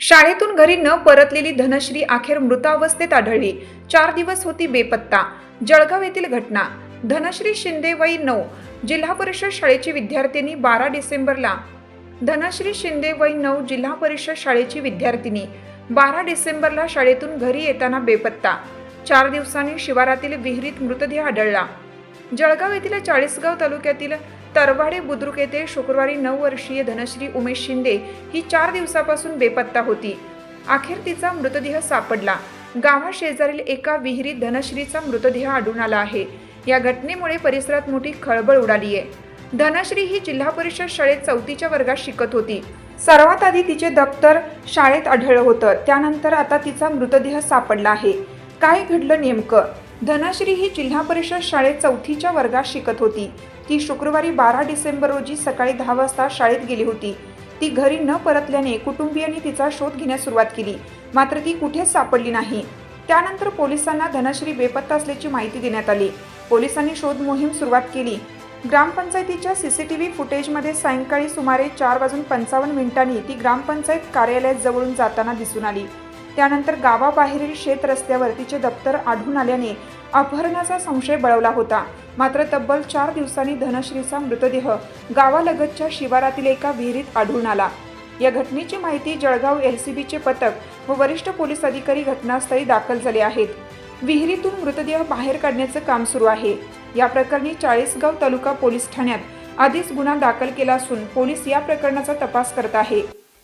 शाळेतून घरी न परतलेली धनश्री अखेर मृतावस्थेत आढळली. चार दिवस होती बेपत्ता. जळगाव येथील घटना. धनश्री शिंदे वय नऊ. जिल्हा परिषद शाळेची विद्यार्थिनी बारा डिसेंबरला. धनश्री शिंदे वय नऊ जिल्हा परिषद शाळेची विद्यार्थिनी. बारा डिसेंबरला शाळेतून घरी येताना बेपत्ता. चार दिवसांनी शिवारातील विहिरीत मृतदेह आढळला. जळगाव येथील चाळीसगाव तालुक्यातील तरवाडे बुद्रुक येथे शुक्रवारी नऊ वर्षीय धनश्री उमेश शिंदे ही चार दिवसापासून बेपत्ता होती. अखेर तिचा मृतदेह सापडला. गावा शेजारील एका विहिरीत धनश्रीचा मृतदेह आढळून आला आहे. या घटनेमुळे परिसरात मोठी खळबळ उडाली आहे धनश्री ही जिल्हा परिषद शाळेत चौथीच्या वर्गात शिकत होती. सर्वात आधी तिचे दप्तर शाळेत आढळलं होतं. त्यानंतर आता तिचा मृतदेह सापडला आहे. काय घडलं नेमकं? धनश्री ही जिल्हा परिषद शाळेत चौथीच्या वर्गात शिकत होती. ती शुक्रवारी बारा डिसेंबर रोजी सकाळी दहा वाजता शाळेत गेली होती. ती घरी न परतल्याने कुटुंबियांनी तिचा शोध घेण्यास सुरुवात केली. मात्र ती कुठेच सापडली नाही. त्यानंतर पोलिसांना धनश्री बेपत्ता असल्याची माहिती देण्यात आली. पोलिसांनी शोध मोहीम सुरुवात केली. ग्रामपंचायतीच्या सी सी टी व्ही फुटेजमध्ये सायंकाळी सुमारे चार वाजून पंचावन्न मिनिटांनी ती ग्रामपंचायत कार्यालयात जवळून जाताना दिसून आली. त्यानंतर गावाबाहेरील शेत रस्त्यावर तिचे दप्तर आढळून आल्याने अपहरणाचा संशय बळवला होता. मात्र तब्बल चार दिवसांनी धनश्रीचा मृतदेह गावालगतच्या शिवारातील एका विहिरीत आढळून आला. या घटनेची माहिती जळगाव एलसीबीचे पथक व वरिष्ठ पोलीस अधिकारी घटनास्थळी दाखल झाले आहेत. विहिरीतून मृतदेह बाहेर काढण्याचं काम सुरू आहे. या प्रकरणी चाळीसगाव तालुका पोलीस ठाण्यात आधीच गुन्हा दाखल केला असून पोलीस या प्रकरणाचा तपास करत आहे.